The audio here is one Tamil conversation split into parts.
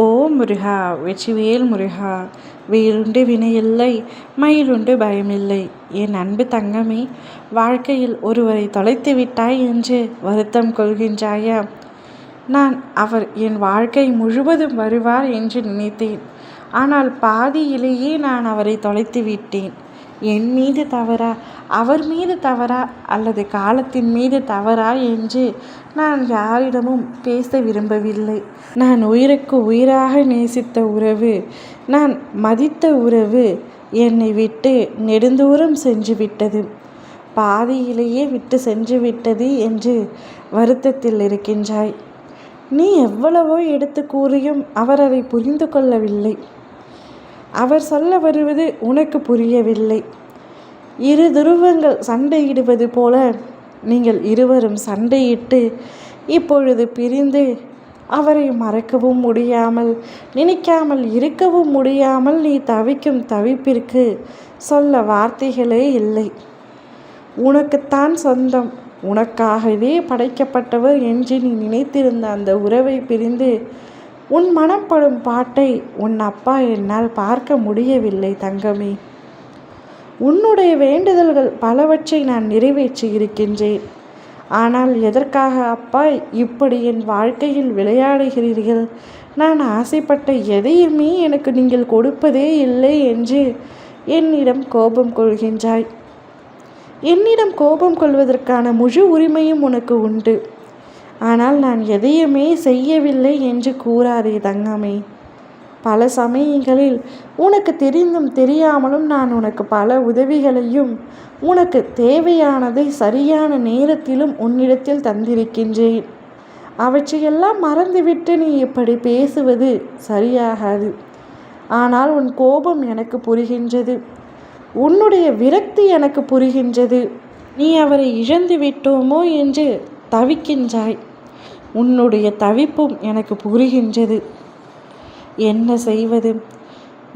ஓ முருகா வெற்றிவேல் முருகா வேலுண்டு வினையில்லை மயிலுண்டு பயமில்லை. என் அன்பு தங்கமே வாழ்க்கையில் ஒருவரை தொலைத்து விட்டாய் என்று வருத்தம் கொள்கின்றாயா? நான் அவர் என் வாழ்க்கை முழுவதும் வருவார் என்று நினைத்தேன். ஆனால் பாதியிலேயே நான் அவரை தொலைத்து விட்டேன். என் மீது தவறா? அவர் மீது தவறா? அல்லது காலத்தின் மீது தவறா என்று நான் யாரிடமும் பேச விரும்பவில்லை. நான் உயிருக்கு உயிராக நேசித்த உறவு நான் மதித்த உறவு என்னை விட்டு நெடுந்தூரம் சென்று விட்டது. பாதியிலேயே விட்டு சென்று விட்டது என்று வருத்தத்தில் இருக்கின்றாய். நீ எவ்வளவோ எடுத்து கூறியும் அவர் அதை புரிந்து கொள்ளவில்லை. அவர் சொல்ல வருவது உனக்கு புரியவில்லை. இரு துருவங்கள் சண்டையிடுவது போல நீங்கள் இருவரும் சண்டையிட்டு இப்பொழுது பிரிந்து அவரை மறக்கவும் முடியாமல் நினைக்காமல் இருக்கவும் முடியாமல் நீ தவிக்கும் தவிப்பிற்கு சொல்ல வார்த்தைகளே இல்லை. உனக்குத்தான் சொந்தம். உனக்காகவே படைக்கப்பட்டவர் என்று நீ நினைத்திருந்த அந்த உறவை பிரிந்து உன் மனப்படும் பாட்டை உன் அப்பா என்னால் பார்க்க முடியவில்லை தங்கமே. உன்னுடைய வேண்டுதல்கள் பலவற்றை நான் நிறைவேற்றி இருக்கின்றேன். ஆனால் எதற்காக அப்பா இப்படி என் வாழ்க்கையில் விளையாடுகிறீர்கள்? நான் ஆசைப்பட்ட எதையுமே எனக்கு நீங்கள் கொடுப்பதே இல்லை என்று என்னிடம் கோபம் கொள்கின்றாய். என்னிடம் கோபம் கொள்வதற்கான முழு உரிமையும் உனக்கு உண்டு. ஆனால் நான் எதையுமே செய்யவில்லை என்று கூறாதே தங்கமே. பல சமயங்களில் உனக்கு தெரிந்தும் தெரியாமலும் நான் உனக்கு பல உதவிகளையும் உனக்கு தேவையானதை சரியான நேரத்திலும் உன்னிடத்தில் தந்திருக்கின்றேன். அவற்றையெல்லாம் மறந்துவிட்டு நீ இப்படி பேசுவது சரியாகாது. ஆனால் உன் கோபம் எனக்கு புரிகின்றது. உன்னுடைய விரக்தி எனக்கு புரிகின்றது. நீ அவரை இழந்து விட்டோமோ என்று தவிக்கின்றாய். உன்னுடைய தவிப்பும் எனக்கு புரிகின்றது. என்ன செய்வது?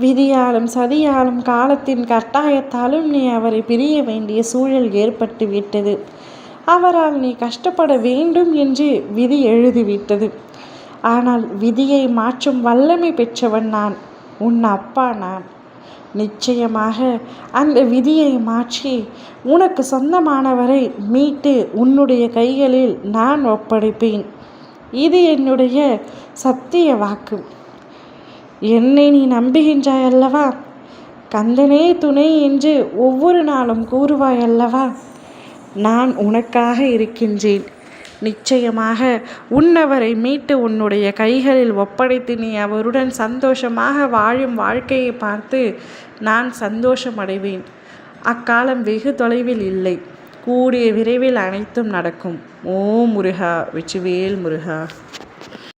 விதியாலும் சதியாலும் காலத்தின் கட்டாயத்தாலும் நீ அவரை பிரிய வேண்டிய சூழல் ஏற்பட்டு விட்டது. அவரால் நீ கஷ்டப்பட வேண்டும் என்று விதி எழுதிவிட்டது. ஆனால் விதியை மாற்றும் வல்லமை பெற்றவன் நான் உன் அப்பா நான். நிச்சயமாக அந்த விதியை மாற்றி உனக்கு சொந்தமானவரை மீட்டு உன்னுடைய கைகளில் நான் ஒப்படைப்பேன். இது என்னுடைய சத்திய வாக்கு. என்னை நீ நம்புகின்றாய் அல்லவா கந்தனே துணை என்று ஒவ்வொரு நாளும் கூறுவாய் அல்லவா நான் உனக்காக இருக்கின்றேன். நிச்சயமாக உன்னவரை மீட்டு உன்னுடைய கைகளில் ஒப்படைத்து நீ அவருடன் சந்தோஷமாக வாழும் வாழ்க்கையை பார்த்து நான் சந்தோஷமடைவேன். அக்காலம் வெகு தொலைவில் இல்லை. கூடிய விரைவில் அனைத்தும் நடக்கும். ஓ முருகா வெற்றிவேல் முருகா.